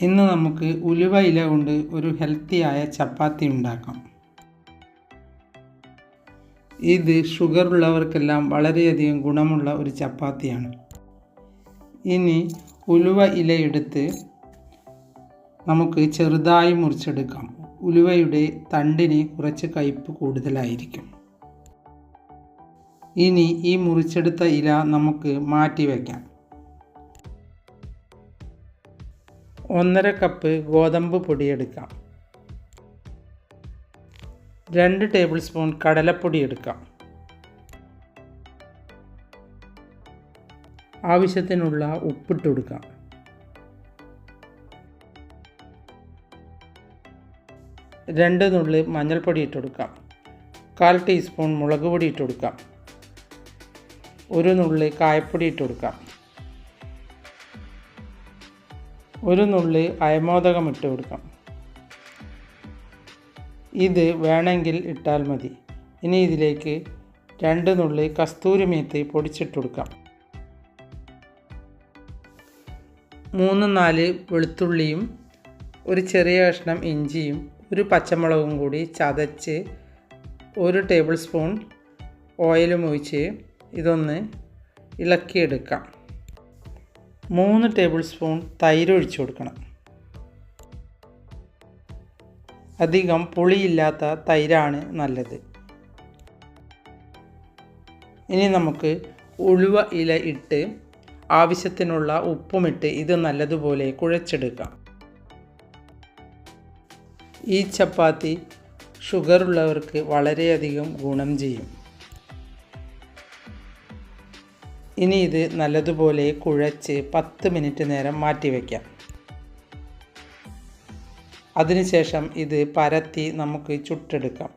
ഇന്ന് നമുക്ക് ഉലുവ ഇല കൊണ്ട് ഒരു ഹെൽത്തിയായ ചപ്പാത്തി ഉണ്ടാക്കാം. ഇത് ഷുഗർ ഉള്ളവർക്കെല്ലാം വളരെയധികം ഗുണമുള്ള ഒരു ചപ്പാത്തിയാണ്. ഇനി ഉലുവ ഇല എടുത്ത് നമുക്ക് ചെറുതായി മുറിച്ചെടുക്കാം. ഉലുവയുടെ തണ്ടിന് കുറച്ച് കയ്പ് കൂടുതലായിരിക്കും. ഇനി ഈ മുറിച്ചെടുത്ത ഇല നമുക്ക് മാറ്റി വയ്ക്കാം ഒന്നര കപ്പ് ഗോതമ്പ് പൊടി എടുക്കാം രണ്ട് ടേബിൾ സ്പൂൺ കടലപ്പൊടി എടുക്കാം. ആവശ്യത്തിനുള്ള ഉപ്പിട്ട് കൊടുക്കാം. രണ്ട് നുള്ളി മഞ്ഞൾപ്പൊടി ഇട്ട് കൊടുക്കാം. കാൽ ടീസ്പൂൺ മുളക് പൊടി ഇട്ട് കൊടുക്കാം. ഒരു നുള്ളി കായപ്പൊടി ഇട്ട് കൊടുക്കാം. ഒരു നുള്ളി അയമോദകം ഇട്ട് കൊടുക്കാം. ഇത് വേണമെങ്കിൽ ഇട്ടാൽ മതി. ഇനി ഇതിലേക്ക് രണ്ട് നുള്ളി കസ്തൂരി മേത്തി പൊടിച്ചിട്ട് കൊടുക്കാം. മൂന്ന് നാല് വെളുത്തുള്ളിയും ഒരു ചെറിയ കഷ്ണം ഇഞ്ചിയും ഒരു പച്ചമുളകും കൂടി ചതച്ച് ഒരു ടേബിൾ സ്പൂൺ ഓയിലും ഒഴിച്ച് ഇതൊന്ന് ഇളക്കിയെടുക്കാം. മൂന്ന് ടേബിൾ സ്പൂൺ തൈര് ഒഴിച്ചു കൊടുക്കണം. അധികം പുളിയില്ലാത്ത തൈരാണ് നല്ലത്. ഇനി നമുക്ക് ഉളുവ ഇല ഇട്ട് ആവശ്യത്തിനുള്ള ഉപ്പുമിട്ട് ഇത് നല്ലതുപോലെ കുഴച്ചെടുക്കാം. ഈ ചപ്പാത്തി ഷുഗർ ഉള്ളവർക്ക് വളരെയധികം ഗുണം ചെയ്യും. ഇനി ഇത് നല്ലതുപോലെ കുഴച്ച് പത്ത് മിനിറ്റ് നേരം മാറ്റിവെക്കാം അതിനുശേഷം ഇത് പരത്തി നമുക്ക് ചുട്ടെടുക്കാം.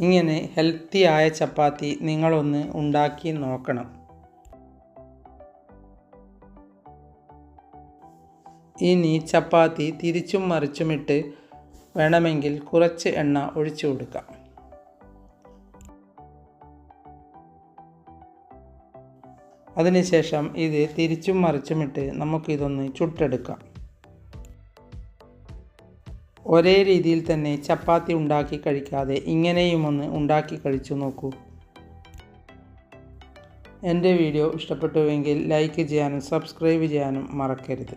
ഇങ്ങനെ ഹെൽത്തി ആയ ചപ്പാത്തി നിങ്ങളൊന്ന് ഉണ്ടാക്കി നോക്കണം. ഇനി ചപ്പാത്തി തിരിച്ചും മറിച്ചുമിട്ട് വേണമെങ്കിൽ കുറച്ച് എണ്ണ ഒഴിച്ചു കൊടുക്കാം. അതിനുശേഷം ഇത് തിരിച്ചും മറിച്ചുമിട്ട് നമുക്കിതൊന്ന് ചുട്ടെടുക്കാം. ഒരേ രീതിയിൽ തന്നെ ചപ്പാത്തി ഉണ്ടാക്കി കഴിക്കാതെ ഇങ്ങനെയും ഒന്ന് ഉണ്ടാക്കി കഴിച്ചു നോക്കൂ. എന്റെ വീഡിയോ ഇഷ്ടപ്പെട്ടുവെങ്കിൽ ലൈക്ക് ചെയ്യാനും സബ്സ്ക്രൈബ് ചെയ്യാനും മറക്കരുത്.